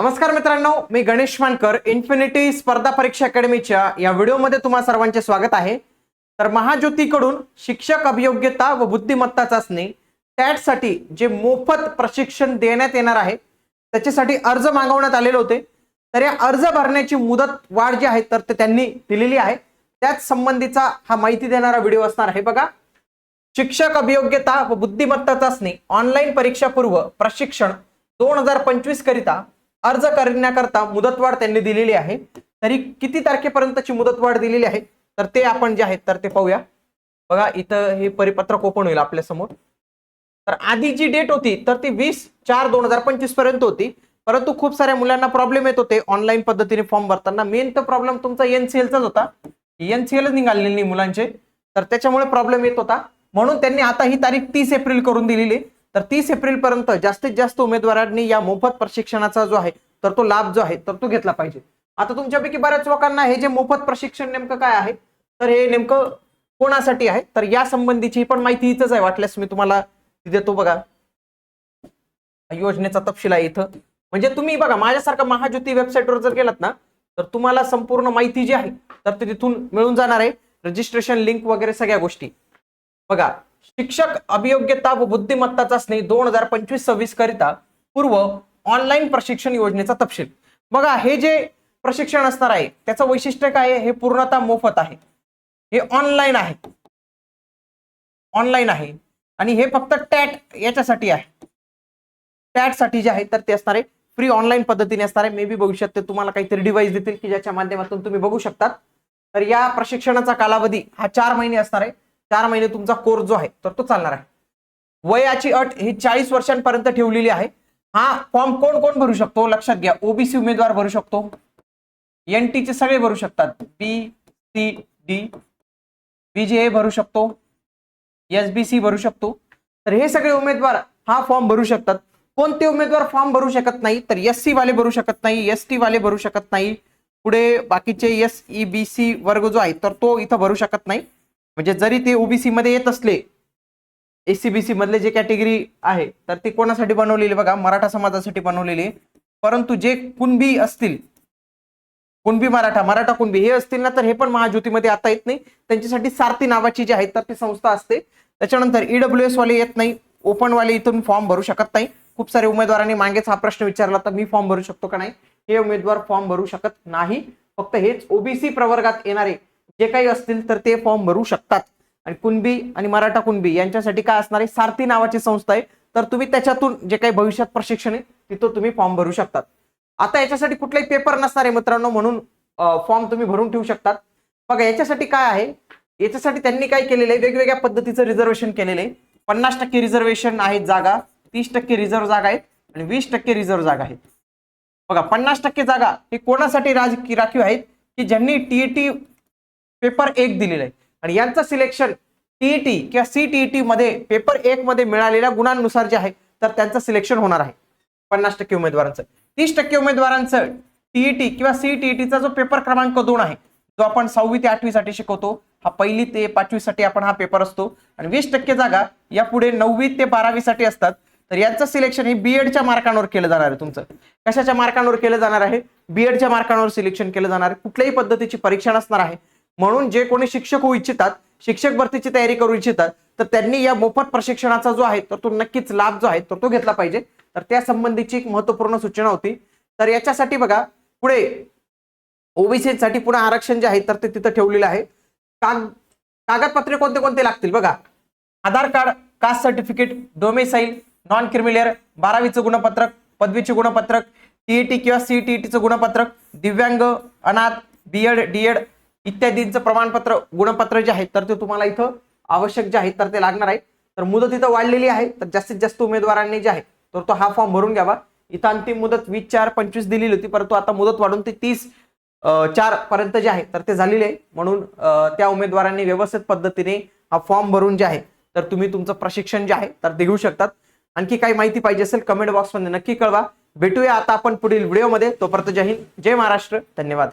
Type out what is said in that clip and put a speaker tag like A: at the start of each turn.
A: नमस्कार मित्रांनो मी गणेश मानकर इन्फिनिटी स्पर्धा परीक्षा अकॅडमीच्या या व्हिडिओमध्ये तुम्हा सर्वांचे स्वागत आहे. तर महाज्योतीकडून शिक्षक अभियोग्यता व बुद्धिमत्ता चाचणी टॅटसाठी जे मोफत प्रशिक्षण देण्यात येणार आहे त्याच्यासाठी अर्ज मागवण्यात आलेले होते. तर या अर्ज भरण्याची मुदत वाढ जी आहे तर ते त्यांनी दिलेली आहे. त्याच संबंधीचा हा माहिती देणारा व्हिडिओ असणार आहे बघा. शिक्षक अभियोग्यता व बुद्धिमत्ता चाचणी ऑनलाईन परीक्षा पूर्व प्रशिक्षण दोन हजार पंचवीस करिता अर्ज करण्याकरता मुदतवाढ त्यांनी दिलेली आहे. तरी किती तारखेपर्यंतची मुदतवाढ दिलेली आहे? तर ते आपण जे आहेत तर ते पाहूया. बघा इथं हे परिपत्रक ओपन होईल आपल्यासमोर. तर आधी जी डेट होती तर ती वीस चार दोन हजार पंचवीसपर्यंत होती. परंतु खूप साऱ्या मुलांना प्रॉब्लेम येत होते. ऑनलाईन पद्धतीने फॉर्म भरताना मेन तर प्रॉब्लेम तुमचा एनसीएलचाच होता. एनसीएलच निघालेले नाही मुलांचे. तर त्याच्यामुळे प्रॉब्लेम येत होता. म्हणून त्यांनी आता ही तारीख तीस एप्रिल करून दिलेली तर तीस एप्रिलपर्यंत जास्तीत जास्त उमेदवारांनी या मोफत प्रशिक्षणाचा जो आहे तर तो लाभ जो आहे तर तो घेतला पाहिजे. आता तुमच्यापैकी बऱ्याच लोकांना हे जे मोफत प्रशिक्षण नेमकं काय आहे तर हे नेमकं कोणासाठी आहे? तर या संबंधीची पण माहिती इथंच आहे वाटल्यास मी तुम्हाला देतो बघा. योजनेचा तपशील आहे इथं. म्हणजे तुम्ही बघा माझ्यासारखा महाज्योती वेबसाईटवर जर गेलात ना तर तुम्हाला संपूर्ण माहिती जी आहे तर ते तिथून मिळून जाणार आहे. रजिस्ट्रेशन लिंक वगैरे सगळ्या गोष्टी. बघा शिक्षक अभियोग्यता व बुद्धिमत्ता चाचणी दोन हजार पंचवीस सव्वीस करिता पूर्व ऑनलाईन प्रशिक्षण योजनेचा तपशील. बघा हे जे प्रशिक्षण असणार आहे त्याचं वैशिष्ट्य काय आहे? हे पूर्णतः मोफत आहे. हे ऑनलाईन आहे. ऑनलाईन आहे. आणि हे फक्त टॅट याच्यासाठी आहे. टॅटसाठी जे आहे तर ते असणार आहे. फ्री ऑनलाईन पद्धतीने असणार आहे. मे बी भविष्यात ते तुम्हाला काहीतरी डिव्हाइस देतील की ज्याच्या माध्यमातून तुम्ही बघू शकतात. तर या प्रशिक्षणाचा कालावधी हा चार महिने असणार आहे. चार महिने तुमचा कोर्स जो आहे तर तो चालणार आहे. वयाची अट ही चाळीस वर्षांपर्यंत ठेवलेली आहे. हा फॉर्म कोण कोण भरू शकतो? लक्षात घ्या. ओबीसी उमेदवार भरू शकतो. एन चे सगळे भरू शकतात. बी सी डी बीजे भरू शकतो. एस बी सी भरू शकतो. तर हे सगळे उमेदवार हा फॉर्म भरू शकतात. कोणते उमेदवार फॉर्म भरू शकत नाही तर एस सी वाले भरू शकत नाही एस टी वाले भरू शकत नाही. पुढे बाकीचे एस ई बी सी वर्ग जो आहे तर तो इथं भरू शकत नाही. म्हणजे जरी ते ओबीसी मध्ये येत असले एससीबीसी मधले जे कॅटेगरी आहे तर ते कोणासाठी बनवलेली? बघा मराठा समाजासाठी बनवलेली. परंतु जे कुणबी असतील कुणबी मराठा मराठा कुणबी हे असतील ना तर हे पण महाज्योतीमध्ये आता येत नाही. त्यांच्यासाठी सारथी नावाची जी आहे तर ती संस्था असते. त्याच्यानंतर ईडब्ल्यू एस वाले येत नाही. ओपन वाले इथून फॉर्म भरू शकत नाही. खूप सारे उमेदवारांनी मागेच हा प्रश्न विचारला तर मी फॉर्म भरू शकतो का नाही? हे उमेदवार फॉर्म भरू शकत नाही. फक्त हेच ओबीसी प्रवर्गात येणारे जे काही असतील तर ते फॉर्म भरू शकतात. आणि कुणबी आणि मराठा कुणबी यांच्यासाठी काय असणार आहे? सारथी नावाची संस्था आहे. तर तुम्ही त्याच्यातून जे काही भविष्यात प्रशिक्षण आहे तिथं तुम्ही फॉर्म भरू शकतात. आता याच्यासाठी कुठलाही पेपर नसणार आहे मित्रांनो म्हणून फॉर्म तुम्ही भरून ठेवू शकतात. बघा याच्यासाठी काय आहे? याच्यासाठी त्यांनी काय केलेलं आहे? वेगवेगळ्या पद्धतीचं रिझर्वेशन केलेलं आहे. पन्नास टक्के रिझर्वेशन आहेत जागा तीस टक्के रिझर्व्ह जागा आहेत आणि वीस टक्के रिझर्व्ह जागा आहेत. बघा पन्नास टक्के जागा हे कोणासाठी राज राखीव आहेत? की ज्यांनी टीईटी पेपर एक दिलेला आहे. आणि यांचं सिलेक्शन टीईटी किंवा सीटीईटी मध्ये पेपर एक मध्ये मिळालेल्या गुणांनुसार जे आहे तर त्यांचं सिलेक्शन होणार आहे. पन्नास टक्के उमेदवारांचं. तीस टक्के उमेदवारांचं टीईटी किंवा सीटीईटीचा जो पेपर क्रमांक दोन आहे जो आपण सहावी ते आठवी साठी शिकवतो हा पहिली ते पाचवी साठी आपण हा पेपर असतो. आणि वीस टक्के जागा या पुढे नववी ते बारावी साठी असतात. तर यांचं सिलेक्शन हे बीएडच्या मार्कांवर केलं जाणार आहे तुमचं. कशाच्या मार्कांवर केलं जाणार आहे? बीएडच्या मार्कांवर सिलेक्शन केलं जाणार आहे. कुठल्याही पद्धतीची परीक्षा नसणार आहे. म्हणून जे कोणी शिक्षक होऊ इच्छितात शिक्षक भरतीची तयारी करू इच्छितात तर त्यांनी या मोफत प्रशिक्षणाचा जो आहे तर तो नक्कीच लाभ जो आहे तर तो घेतला पाहिजे. तर त्या संबंधीची एक महत्त्वपूर्ण सूचना होती. तर याच्यासाठी बघा पुढे ओबीसीसाठी पुन्हा आरक्षण जे आहे तर ते तिथं ठेवलेलं आहे. काग कागदपत्रे कोणते कोणते लागतील बघा. Aadhaar card caste certificate domicile non creamy layer बारावीचं गुणपत्रक पदवीचे गुणपत्रक टीईटी किंवा सीईटीईटीचं गुणपत्रक दिव्यांग अनाथ बीएड डीएड इत्यादींचं प्रमाणपत्र गुणपत्र जे आहे तर ते तुम्हाला इथं आवश्यक जे आहे तर ते लागणार आहे तर मुदत इथं वाढलेली आहे. तर जास्तीत जास्त उमेदवारांनी जे आहे तर तो हा फॉर्म भरून घ्यावा. इथं अंतिम मुदत वीस चार पंचवीस दिलेली होती परंतु आता मुदत वाढून ते तीस चार पर्यंत जे आहे तर ते झालेले आहे. म्हणून त्या उमेदवारांनी व्यवस्थित पद्धतीने हा फॉर्म भरून जे आहे तर तुम्ही तुमचं प्रशिक्षण जे आहे तर ते घेऊ शकतात. आणखी काही माहिती पाहिजे असेल कमेंट बॉक्समध्ये नक्की कळवा. भेटूया आता आपण पुढील व्हिडिओमध्ये. तोपर्यंत जय हिंद जय महाराष्ट्र. धन्यवाद.